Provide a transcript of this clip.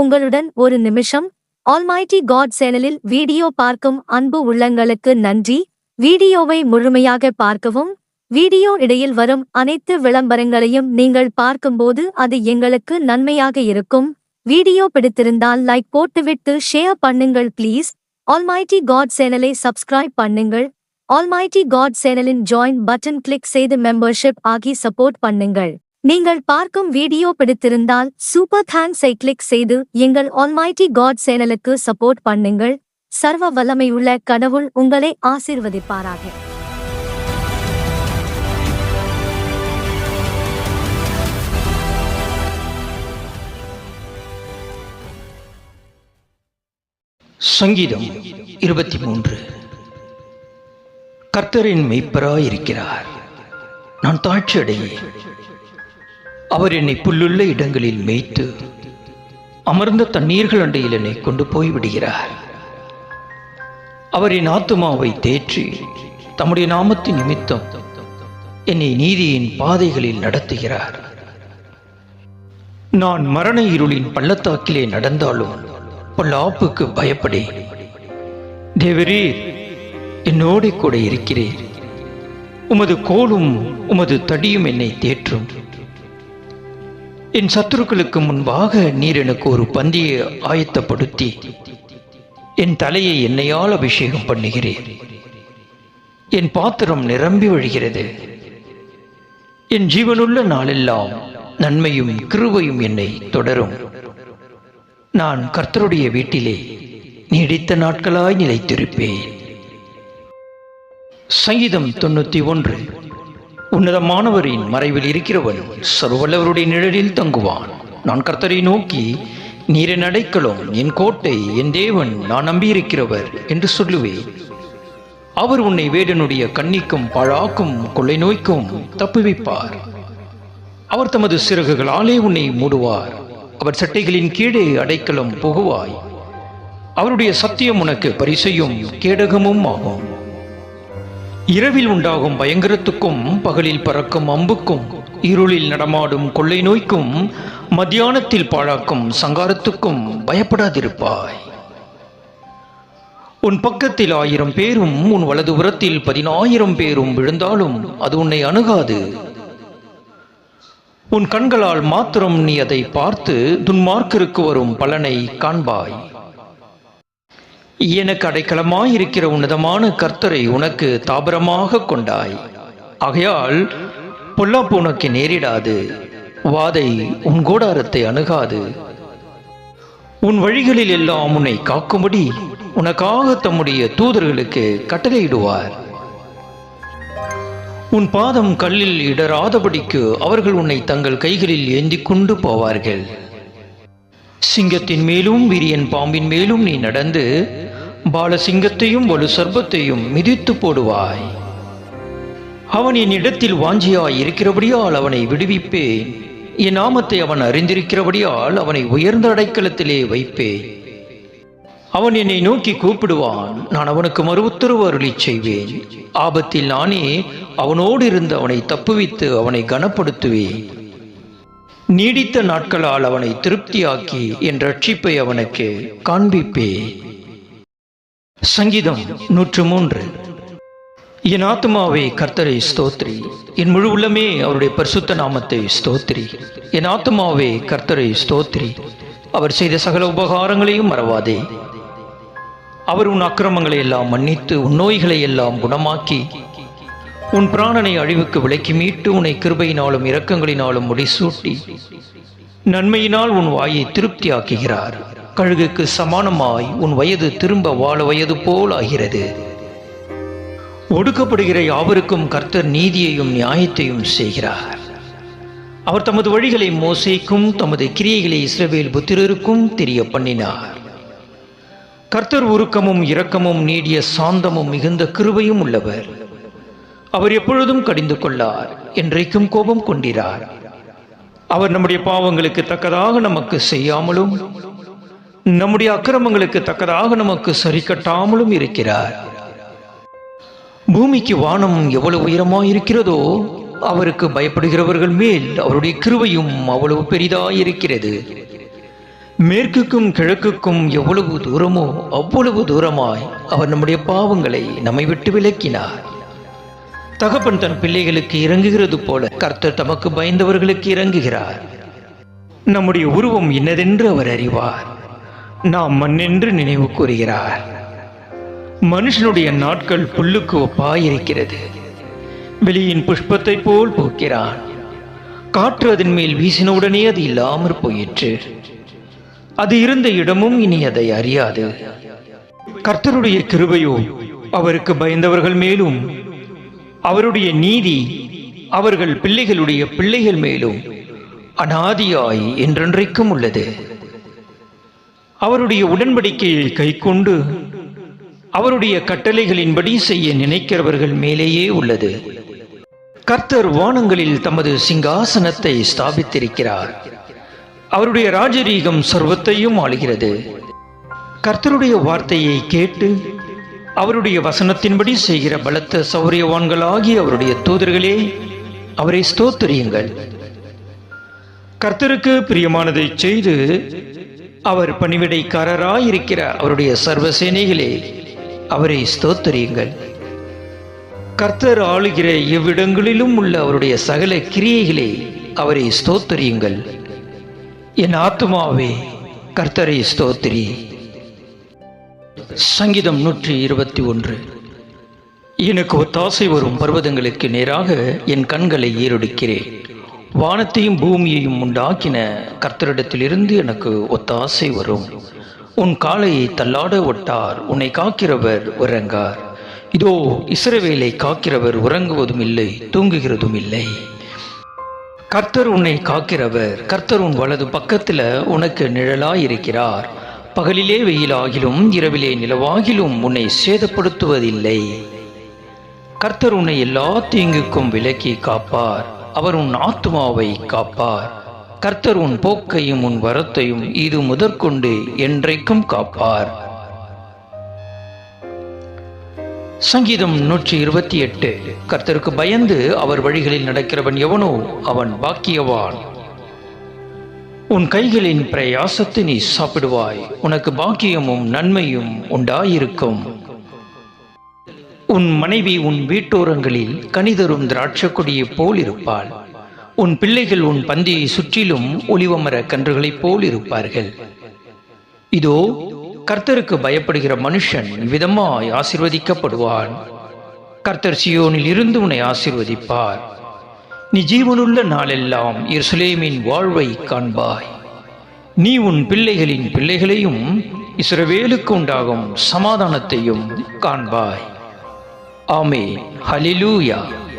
உங்களுடன் ஒரு நிமிஷம். ஆல்மைட்டி காட் சேனலில் வீடியோ பார்க்கும் அன்பு உள்ளங்களுக்கு நன்றி. வீடியோவை முழுமையாக பார்க்கவும் வீடியோ இடையில் வரும் அனைத்து விளம்பரங்களையும் நீங்கள் பார்க்கும்போது அது எங்களுக்கு நன்மையாக இருக்கும். வீடியோ பிடித்திருந்தால் லைக் போட்டுவிட்டு ஷேர் பண்ணுங்கள் ப்ளீஸ் ஆல்மைட்டி காட் சேனலை சப்ஸ்கிரைப் பண்ணுங்கள். ஆல்மைட்டி காட் சேனலின் ஜாயின் பட்டன் கிளிக் செய்து மெம்பர்ஷிப் ஆகி சப்போர்ட் பண்ணுங்கள். நீங்கள் பார்க்கும் வீடியோ பிடித்திருந்தால் சூப்பர் தேங்க்ஸை கிளிக் செய்து எங்கள் ஆல்மைட்டி காட் சேனலுக்கு சப்போர்ட் பண்ணுங்கள். சர்வ வல்லமையுள்ள கடவுள் உங்களை ஆசீர்வதிப்பாராக. சங்கீதம் இருபத்தி மூன்று. கர்த்தரின் மெய்ப்பராயிருக்கிறார். நான் தாழ்ச்சி அடையேன் அவர் என்னை புல்லுள்ள இடங்களில் மேய்த்து அமர்ந்த தண்ணீர்கள் அண்டையில் என்னை கொண்டு போய் விடுகிறார். அவர் என் ஆத்துமாவை தேற்றி தம்முடைய நாமத்தின் நிமித்தம் என்னை நீதியின் பாதைகளில் நடத்துகிறார். நான் மரண இருளின் பள்ளத்தாக்கிலே நடந்தாலும் பொல்லாப்புக்கு பயப்படேன் தேவரீர் என்னோடு கூட இருக்கிறேன் உமது கோலும் உமது தடியும் என்னை தேற்றும். என் சத்துருக்களுக்கு முன்பாக நீர் எனக்கு ஒரு பந்தியை ஆயத்தப்படுத்தி என் தலையை எண்ணெயால் அபிஷேகம் பண்ணுகிறேன். என் பாத்திரம் நிரம்பி வழிகிறது. என் ஜீவனுள்ள நாளெல்லாம் நன்மையும் கிருவையும் என்னை தொடரும். நான் கர்த்தருடைய வீட்டிலே நீடித்த நாட்களாய் நிலைத்திருப்பேன். சங்கீதம் தொண்ணூத்தி ஒன்று. உன்னதமானவரின் மறைவில் இருக்கிறவன் சர்வல்லவருடைய நிழலில் தங்குவான். நான் கர்த்தரை நோக்கி நீரின் அடைக்கலும் என் கோட்டை என் தேவன் நான் நம்பியிருக்கிறவர் என்று சொல்லுவேன். அவர் உன்னை வேடனுடைய கண்ணிக்கும் பழாக்கும் கொள்ளை நோய்க்கும் தப்புவிப்பார் அவர் தமது சிறகுகளாலே உன்னை மூடுவார். அவர் சட்டைகளின் கீழே அடைக்கலம் புகுவாய். அவருடைய சத்தியம் உனக்கு பரிசையும் கேடகமும் ஆகும். இரவில் உண்டாகும் பயங்கரத்துக்கும் பகலில் பறக்கும் அம்புக்கும் இருளில் நடமாடும் கொள்ளை நோய்க்கும் மத்தியானத்தில் பாழாக்கும் சங்காரத்துக்கும் பயப்படாதிருப்பாய். உன் பக்கத்தில் ஆயிரம் பேரும் உன் வலதுபுறத்தில் பதினாயிரம் பேரும் விழுந்தாலும் அது உன்னை அணுகாது. உன் கண்களால் மாத்திரம் நீ அதை பார்த்து துன்மார்க்கருக்கு வரும் பலனை காண்பாய். எனக்கு அடைக்கலமாயிருக்கிற உன்னதமான கர்த்தரை உனக்கு தாபரமாக கொண்டாய். ஆகையால் பொல்லாப்பு உனக்கு நேரிடாது. வாதை உன் கூடாரத்தை அணுகாது. உன் வழிகளில் எல்லாம் உன்னை காக்கும்படி உனக்காக தம்முடைய தூதர்களுக்கு கட்டளையிடுவார். உன் பாதம் கல்லில் இடராதபடிக்கு அவர்கள் உன்னை தங்கள் கைகளில் ஏந்தி கொண்டு போவார்கள். சிங்கத்தின் மேலும் விரியன் பாம்பின் மேலும் நீ நடந்து பாலசிங்கத்தையும் வலு சர்பத்தையும் மிதித்து போடுவாய். அவன் என் இடத்தில் வாஞ்சியாய் இருக்கிறபடியால் அவனை விடுவிப்பேன். என் நாமத்தை அவன் அறிந்திருக்கிறபடியால் அவனை உயர்ந்த அடைக்கலத்திலே வைப்பேன். அவன் என்னை நோக்கி கூப்பிடுவான். நான் அவனுக்கு மறு உத்தரவு அருளி செய்வேன். ஆபத்தில் நானே அவனோடு இருந்து அவனை தப்புவித்து அவனை கனப்படுத்துவேன். நீடித்த நாட்களால் அவனை திருப்தியாக்கி என் ரட்சிப்பை அவனுக்கு காண்பிப்பேன். சங்கீதம் நூற்று மூன்று என் ஆத்மாவே கர்த்தரை ஸ்தோத்ரி. என் முழு உள்ளமே அவருடைய பரிசுத்த நாமத்தை ஸ்தோத்ரி. என் ஆத்மாவே கர்த்தரை ஸ்தோத்ரி. அவர் செய்த சகல உபகாரங்களையும் மறவாதே. அவர் உன் அக்கிரமங்களை எல்லாம் மன்னித்து உன் நோய்களை எல்லாம் குணமாக்கி உன் பிராணனை அழிவுக்கு விலக்கி மீட்டு உன்னை கிருபையினாலும் இரக்கங்களினாலும் முடிசூட்டி நன்மையினால் உன் வாயை திருப்தியாக்குகிறார். கழுகுக்கு சமானமாய் உன் வயது திரும்ப வாழ வயது போல் ஆகிறது. ஒடுக்கப்படுகிற யாவருக்கும் கர்த்தர் நீதியையும் நியாயத்தையும் செய்கிறார். அவர் தமது வழிகளை மோசைக்கும் தமது கிரியைகளை இஸ்ரவேல் புத்திரருக்கும் தெரிய பண்ணினார். கர்த்தர் உருக்கமும் இரக்கமும் நீடிய சாந்தமும் மிகுந்த கிருபையும் உள்ளவர். அவர் எப்பொழுதும் கடிந்து கொள்ளார் என்றைக்கும் கோபம் கொண்டிரார். அவர் நம்முடைய பாவங்களுக்கு தக்கதாக நமக்கு செய்யாமலும் நம்முடைய அக்கிரமங்களுக்கு தக்கதாக நமக்கு சரி கட்டாமலும் இருக்கிறார். பூமிக்கு வானம் எவ்வளவு உயரமாயிருக்கிறதோ அவருக்கு பயப்படுகிறவர்கள் மேல் அவருடைய கிருவையும் அவ்வளவு பெரிதாயிருக்கிறது மேற்குக்கும் கிழக்குக்கும் எவ்வளவு தூரமோ அவ்வளவு தூரமாய் அவர் நம்முடைய பாவங்களை நம்மை விட்டு விலக்கினார். தகப்பன் தன் பிள்ளைகளுக்கு இறங்குகிறது போல கர்த்தர் தமக்கு பயந்தவர்களுக்கு இறங்குகிறார். நம்முடைய உருவம் இன்னதென்று அவர் அறிவார். நாம் மண்ணென்று நினைவு கூறுகிறார். மனுஷனுடைய நாட்கள் புல்லுக்கு ஒப்பாயிருக்கிறது. வெளியின் புஷ்பத்தைப் போல் போக்கிறான். காற்று அதன் மேல் வீசினவுடனே அது இல்லாமற் போயிற்று. அது இருந்த இடமும் இனி அதை அறியாது. கர்த்தருடைய கிருபையோ அவருக்கு பயந்தவர்கள் மேலும் அவருடைய நீதி அவர்கள் பிள்ளைகளுடைய பிள்ளைகள் மேலும் அனாதியாய் என்றென்றைக்கும் உள்ளது. அவருடைய உடன்படிக்கையை கைக்கொண்டு அவருடைய கட்டளைகளின்படி செய்ய நினைக்கிறவர்கள் மேலேயே உள்ளது. கர்த்தர் வானங்களில் தமது சிங்காசனத்தை ஸ்தாபித்திருக்கிறார். அவருடைய ராஜரீகம் சர்வத்தையும் ஆளுகிறது. கர்த்தருடைய வார்த்தையை கேட்டு அவருடைய வசனத்தின்படி செய்கிற பலத்த சௌரியவான்களாகி அவருடைய தூதர்களே அவரை ஸ்தோத்தரியுங்கள். கர்த்தருக்கு பிரியமானதை செய்து அவர் பணிவிடைக்காரராயிருக்கிற அவருடைய சர்வசேனைகளே அவரை ஸ்தோத்தரியுங்கள். கர்த்தர் ஆளுகிற எவ்விடங்களிலும் உள்ள அவருடைய சகல கிரியைகளே அவரை ஸ்தோத்தரியுங்கள். என் ஆத்மாவே கர்த்தரை ஸ்தோத்திரி. சங்கீதம் நூற்றி இருபத்தி ஒன்று. எனக்கு ஒத்தாசை வரும் பர்வதங்களுக்கு நேராக என் கண்களை ஏறொடுக்கிறேன். வானத்தையும் பூமியையும் உண்டாக்கின கர்த்தரிடத்திலிருந்து எனக்கு ஒத்தாசை வரும். உன் காலை தள்ளாட ஒட்டார் உன்னை காக்கிறவர் உறங்கார். இதோ இஸ்ரவேலை காக்கிறவர் உறங்குவதும் இல்லை தூங்குகிறதும் இல்லை. கர்த்தர் உன்னை காக்கிறவர் கர்த்தர் உன் வலது பக்கத்தில் உனக்கு நிழலாயிருக்கிறார். பகலிலே வெயிலாகிலும் இரவிலே நிலவாகிலும் உன்னை சேதப்படுத்துவதில்லை. கர்த்தர் உன்னை எல்லா தீங்குக்கும் விலக்கி காப்பார். அவர் உன் ஆத்மாவை காப்பார். கர்த்தர் உன் போக்கையும் உன் வரத்தையும் இது முதற்கொண்டு என்றைக்கும் காப்பார். சங்கீதம் நூற்றி இருபத்தி எட்டு. கர்த்தருக்கு பயந்து அவர் வழிகளில் நடக்கிறவன் எவனோ அவன் பாக்கியவான். உன் கைகளின் பிரயாசத்தை நீ சாப்பிடுவாய். உனக்கு பாக்கியமும் நன்மையும் உண்டாயிருக்கும். உன் மனைவி உன் வீட்டோரங்களில் கனிதரும் திராட்சக் கொடியைப் போல் இருப்பாள். உன் பிள்ளைகள் உன் பந்தியை சுற்றிலும் ஒளிவமர கன்றுகளைப் போல் இருப்பார்கள். இதோ கர்த்தருக்கு பயப்படுகிற மனுஷன் விதமாய் ஆசிர்வதிக்கப்படுவான். கர்த்தர் சியோனில் இருந்து உன்னை ஆசிர்வதிப்பார். நீ ஜீவனுள்ள நாளெல்லாம் எருசலேமின் வாழ்வை காண்பாய். நீ உன் பிள்ளைகளின் பிள்ளைகளையும் இஸ்ரவேலுக்கு உண்டாகும் சமாதானத்தையும் காண்பாய். Amen. Hallelujah.